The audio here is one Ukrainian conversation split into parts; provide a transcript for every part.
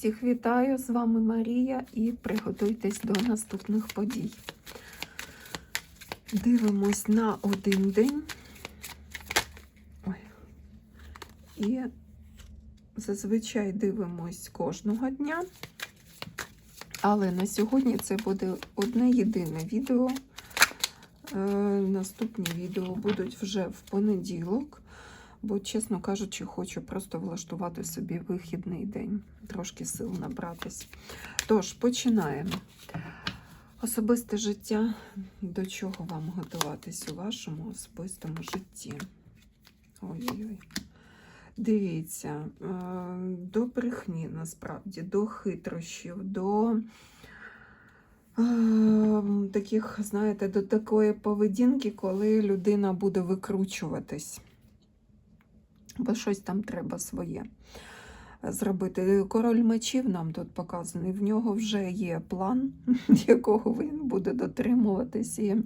Всіх вітаю, з вами Марія і приготуйтесь до наступних подій. Дивимось на один день. Ой. І зазвичай дивимось кожного дня. Але на сьогодні це буде одне єдине відео. Е, Наступні відео будуть вже в понеділок, бо, чесно кажучи, хочу просто влаштувати собі вихідний день, трошки сил набратись. Тож, починаємо. Особисте життя. До чого вам готуватись у вашому особистому житті? Ой-ой-ой. Дивіться, е, до брехні насправді, до хитрощів, до е, таких, знаєте, до такої поведінки, коли людина буде викручуватись. Бо щось там треба своє зробити. Король мечів нам тут показаний. В нього вже є план, якого він буде дотримуватись. І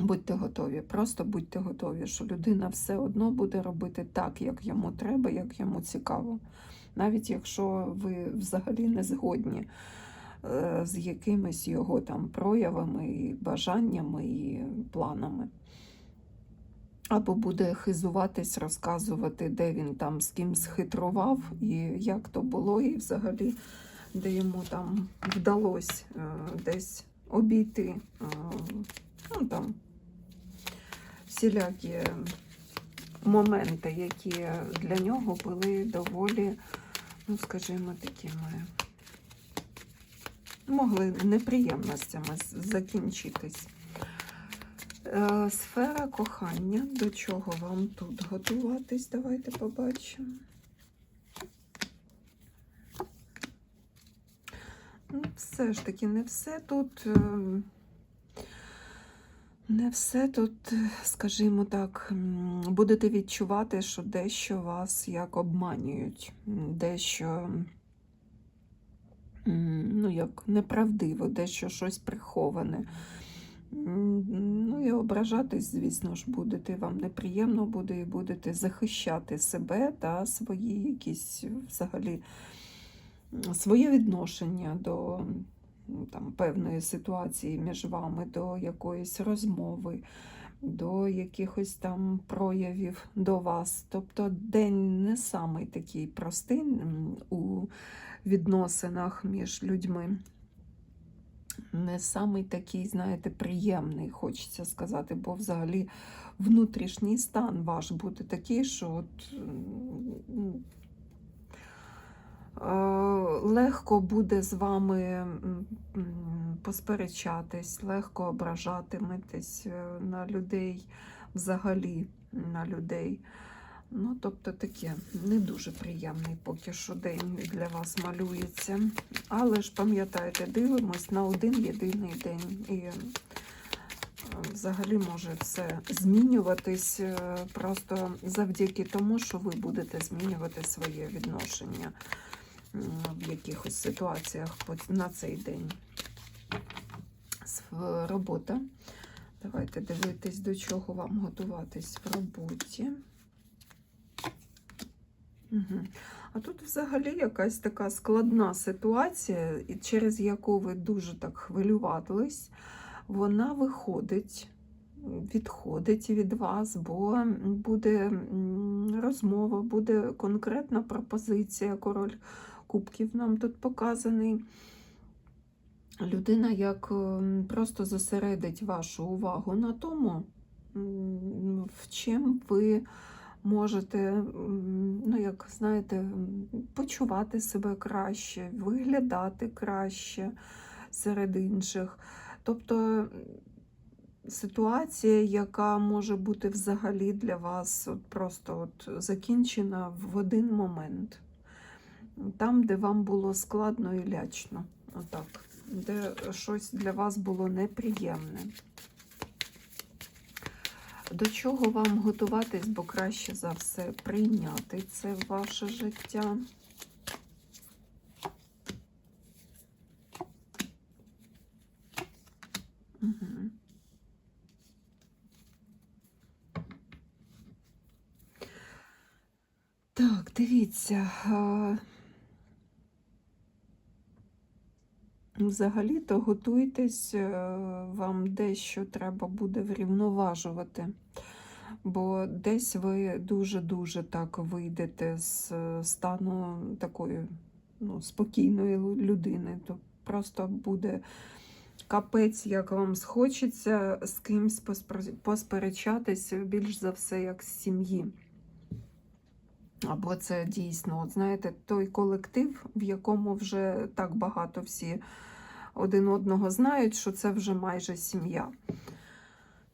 будьте готові, просто будьте готові, що людина все одно буде робити так, як йому треба, як йому цікаво. Навіть якщо ви взагалі не згодні е, з якимись його там проявами, бажаннями і планами. Або буде хизуватись, розказувати, де він там з ким схитрував, і як то було, і взагалі, де йому там вдалося е, десь обійти е, ну, там, всілякі моменти, які для нього були доволі, ну, скажімо, такими, могли неприємностями закінчитись. Е, Сфера кохання. До чого вам тут готуватись? Давайте побачимо. Ну, все ж таки, не все тут. е, Не все тут, е, скажімо так, будете відчувати, що дещо вас як обманюють, дещо ну, як неправдиво, дещо щось приховане. Ну і ображатись, звісно ж, будете, вам неприємно буде, і будете захищати себе та свої якісь взагалі своє відношення до там, певної ситуації між вами, до якоїсь розмови, до якихось там проявів до вас. Тобто день не самий такий простий у відносинах між людьми не самий такий, знаєте, приємний, хочеться сказати, бо взагалі внутрішній стан ваш буде такий, що от, е, легко буде з вами посперечатись, легко ображатиметесь е, на людей, взагалі на людей. Ну, тобто таке не дуже приємний поки що день для вас малюється. Але ж пам'ятайте, дивимось на один єдиний день. І е, взагалі може все змінюватись е, просто завдяки тому, що ви будете змінювати своє відношення в якихось ситуаціях на цей день. Робота. Давайте дивитись, до чого вам готуватись в роботі. Угу. А тут взагалі якась така складна ситуація, через яку ви дуже так хвилювались, вона виходить, відходить від вас, бо буде розмова, буде конкретна пропозиція. Король кубків нам тут показаний. Людина як просто зосередить вашу увагу на тому, в чим ви можете, ну, як знаєте, почувати себе краще, виглядати краще серед інших. Тобто ситуація, яка може бути взагалі для вас от просто от закінчена в один момент. Там, де вам було складно і лячно. Отак. Де щось для вас було неприємне. До чого вам готуватись, бо краще за все прийняти це ваше життя. Угу. Так, дивіться. Взагалі-то готуйтесь, е, вам дещо треба буде врівноважувати. Бо десь ви дуже-дуже так вийдете з е, стану такої ну, спокійної людини. То просто буде капець, як вам схочеться з кимсь посперечатись, більш за все, як з сім'ї. Або це дійсно, от знаєте, той колектив, в якому вже так багато всі один одного знають, що це вже майже сім'я.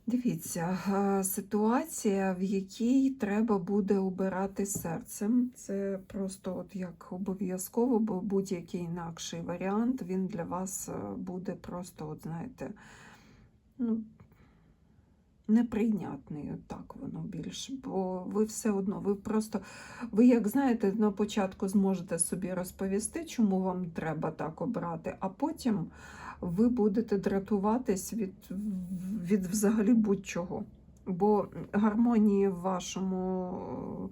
Дивіться, е, ситуація, в якій треба буде обирати серцем. Це просто от як обов'язково, бо будь-який інакший варіант він для вас е, буде просто, от знаєте, ну, неприйнятний. Так воно більше. Бо ви все одно, ви просто, ви, як знаєте, на початку зможете собі розповісти, чому вам треба так обрати, а потім ви будете дратуватись від, від взагалі будь-чого. Бо гармонії в вашому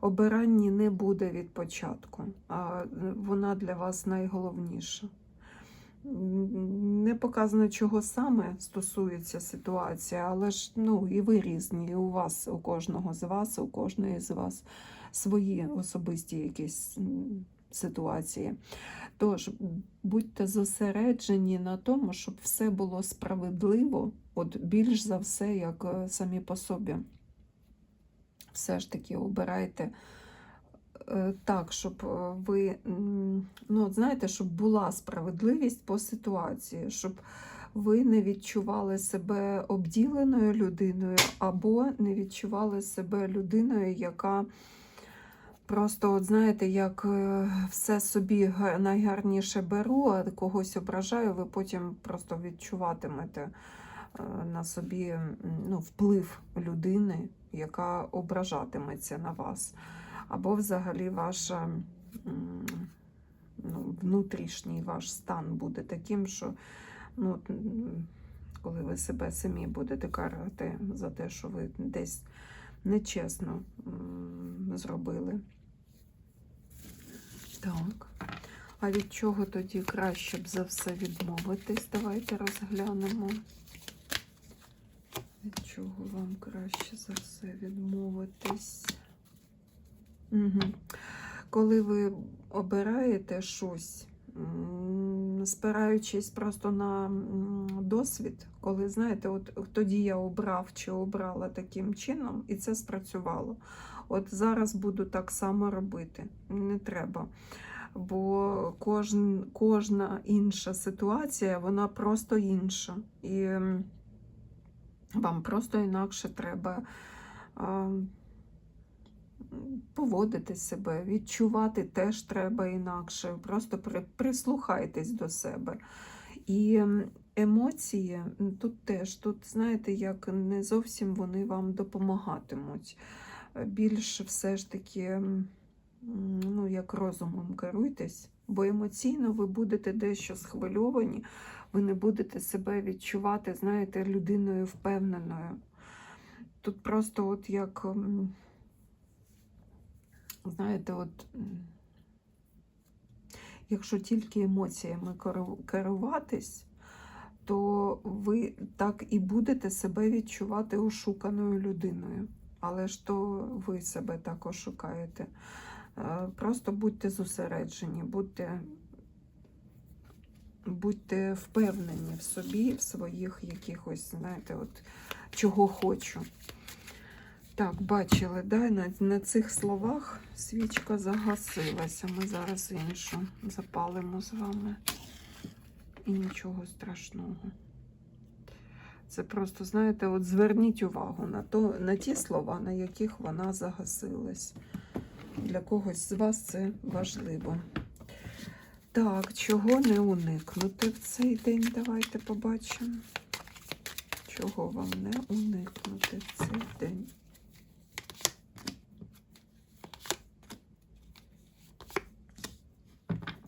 обиранні не буде від початку, а вона для вас найголовніша. Не показано, чого саме стосується ситуація, але ж ну, і ви різні, і у вас, у кожного з вас, у кожної з вас свої особисті якісь ситуації. Тож будьте зосереджені на тому, щоб все було справедливо, от більш за все, як е, самі по собі. Все ж таки обирайте так, щоб е, ви, ну, знаєте, щоб була справедливість по ситуації, щоб ви не відчували себе обділеною людиною, або не відчували себе людиною, яка Просто, от знаєте, як е, все собі найгарніше беру, а когось ображаю, ви потім просто відчуватимете е, на собі ну, вплив людини, яка ображатиметься на вас. Або взагалі ваша ну, внутрішній ваш стан буде таким, що ну, коли ви себе самі будете карати за те, що ви десь нечесно зробили. Так. А від чого тоді краще б за все відмовитись? Давайте розглянемо. Від чого вам краще за все відмовитись? Коли ви обираєте щось, спираючись просто на досвід, коли знаєте, от тоді я обрав чи обрала таким чином, і це спрацювало. От зараз буду так само робити. Не треба. Бо кожн, кожна інша ситуація, вона просто інша. І вам просто інакше треба поводити себе, відчувати теж треба інакше. Просто при, прислухайтесь до себе. І емоції тут теж, тут, знаєте, як не зовсім вони вам допомагатимуть більш все ж таки, ну, як розумом керуйтесь, бо емоційно ви будете дещо схвильовані, ви не будете себе відчувати, знаєте, людиною впевненою. Тут просто от як, знаєте, от. Якщо тільки емоціями керуватись, то ви так і будете себе відчувати ошуканою людиною. Але ж то ви себе також шукаєте. Е, Просто будьте зосереджені, будьте, будьте впевнені в собі, в своїх якихось, знаєте, от чого хочу. Так, бачили, да, на, на цих словах свічка загасилася. Ми зараз іншу запалимо з вами. І нічого страшного. Це просто, знаєте, от зверніть увагу на, то, на ті слова, на яких вона загасилась. Для когось з вас це важливо. Так, чого не уникнути в цей день? Давайте побачимо. Чого вам не уникнути в цей день?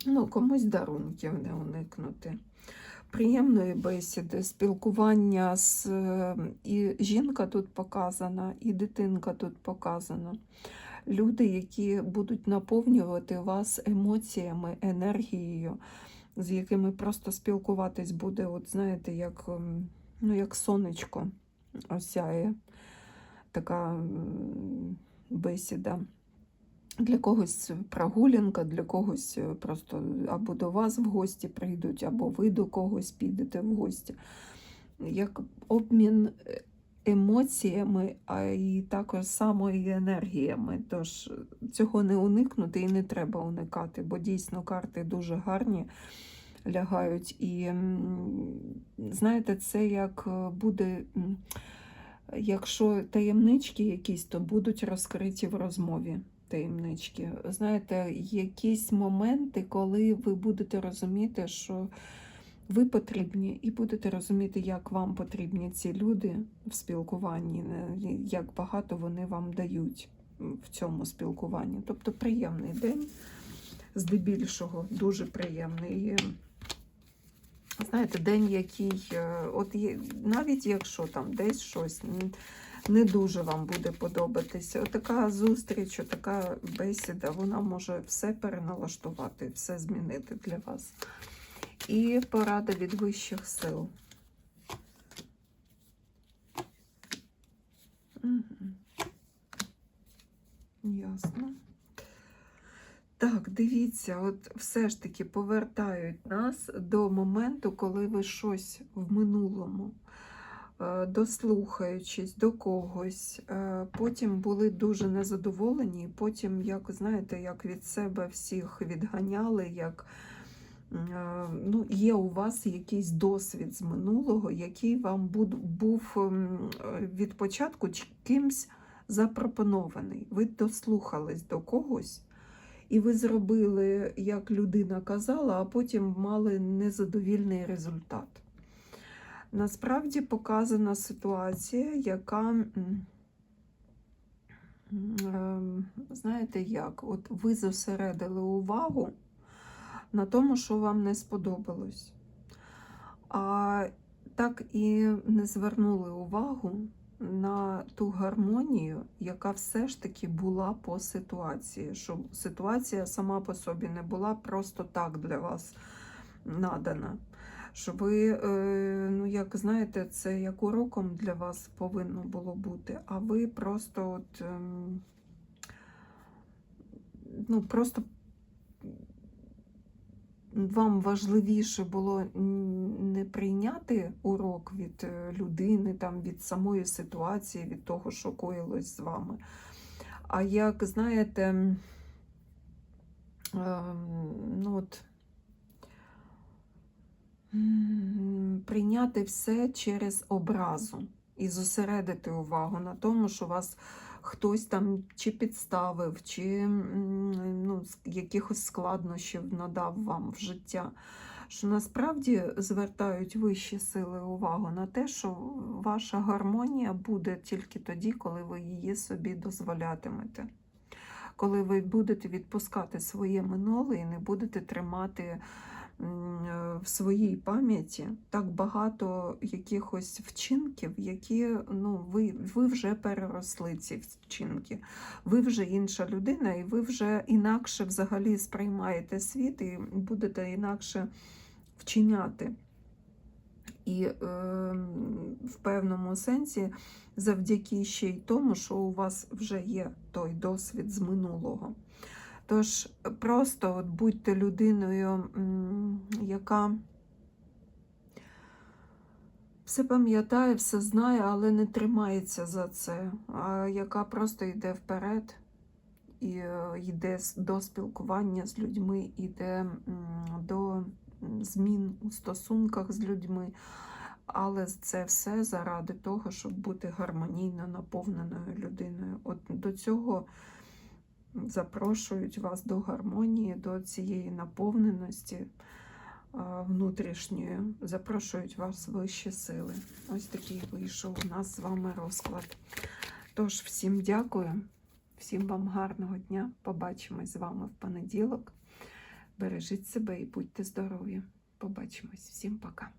Ну, комусь дарунків не уникнути приємної бесіди, спілкування з і жінка тут показана, і дитинка тут показана. Люди, які будуть наповнювати вас емоціями, енергією. з якими просто спілкуватись буде, от знаєте, як, ем, ну, як сонечко осяє така бесіда. Для когось прогулянка, для когось е, просто або до вас в гості прийдуть, або ви до когось підете в гості. Як обмін е, емоціями, а і також само і енергіями. Тож е, цього не уникнути і не треба уникати, бо дійсно карти дуже гарні лягають. І знаєте, це як е, буде. Якщо таємнички якісь, то будуть розкриті в розмові таємнички. Знаєте, якісь моменти, коли ви будете розуміти, що ви потрібні, і будете розуміти, як вам потрібні ці люди в спілкуванні, е, як багато вони вам дають в цьому спілкуванні. Тобто приємний день, здебільшого, дуже приємний. Знаєте, день, який, е, от навіть якщо там десь щось не дуже вам буде подобатися, така зустріч, така бесіда, вона може все переналаштувати, все змінити для вас. І порада від вищих сил. Мгм. Ясно. Так, дивіться, от все ж таки повертають нас до моменту, коли ви щось в минулому, дослухаючись до когось, е, потім були дуже незадоволені, потім, як знаєте, як від себе всіх відганяли, як е, ну, є у вас якийсь досвід з минулого, який вам був е, від початку кимсь запропонований. Ви дослухались до когось. І ви зробили, як людина казала, а потім мали незадовільний результат. Насправді показана ситуація, яка, ем, знаєте як, от ви зосередили увагу на тому, що вам не сподобалось. А так і не звернули увагу на ту гармонію, яка все ж таки була по ситуації, щоб ситуація сама по собі не була просто так для вас надана. Що ви, е, ну як знаєте, це як уроком для вас повинно було бути, а ви просто от, ем, ну, просто вам важливіше було не прийняти урок від е, людини, там, від самої ситуації, від того, що коїлось з вами. А як, знаєте, ем, ну от, прийняти все через образу і зосередити увагу на тому, що вас хтось там чи підставив, чи ну, якихось складнощів надав вам в життя. Що насправді звертають вищі сили увагу на те, що ваша гармонія буде тільки тоді, коли ви її собі дозволятимете. Коли ви будете відпускати своє минуле і не будете тримати в своїй пам'яті так багато якихось вчинків, які ну, ви, ви вже переросли ці вчинки. Ви вже інша людина, і ви вже інакше взагалі сприймаєте світ і будете інакше вчиняти. І е, в певному сенсі завдяки ще й тому, що у вас вже є той досвід з минулого. Тож просто от будьте людиною, яка все пам'ятає, все знає, але не тримається за це, а яка просто йде вперед і е, йде до спілкування з людьми, йде до змін у стосунках з людьми. Але це все заради того, щоб бути гармонійно наповненою людиною. От до цього запрошують вас до гармонії, до цієї наповненості внутрішньої, запрошують вас вищі сили. Ось такий вийшов у нас з вами розклад. Тож, всім дякую, всім вам гарного дня. Побачимось з вами в понеділок. Бережіть себе і будьте здорові. Побачимось. Всім пока.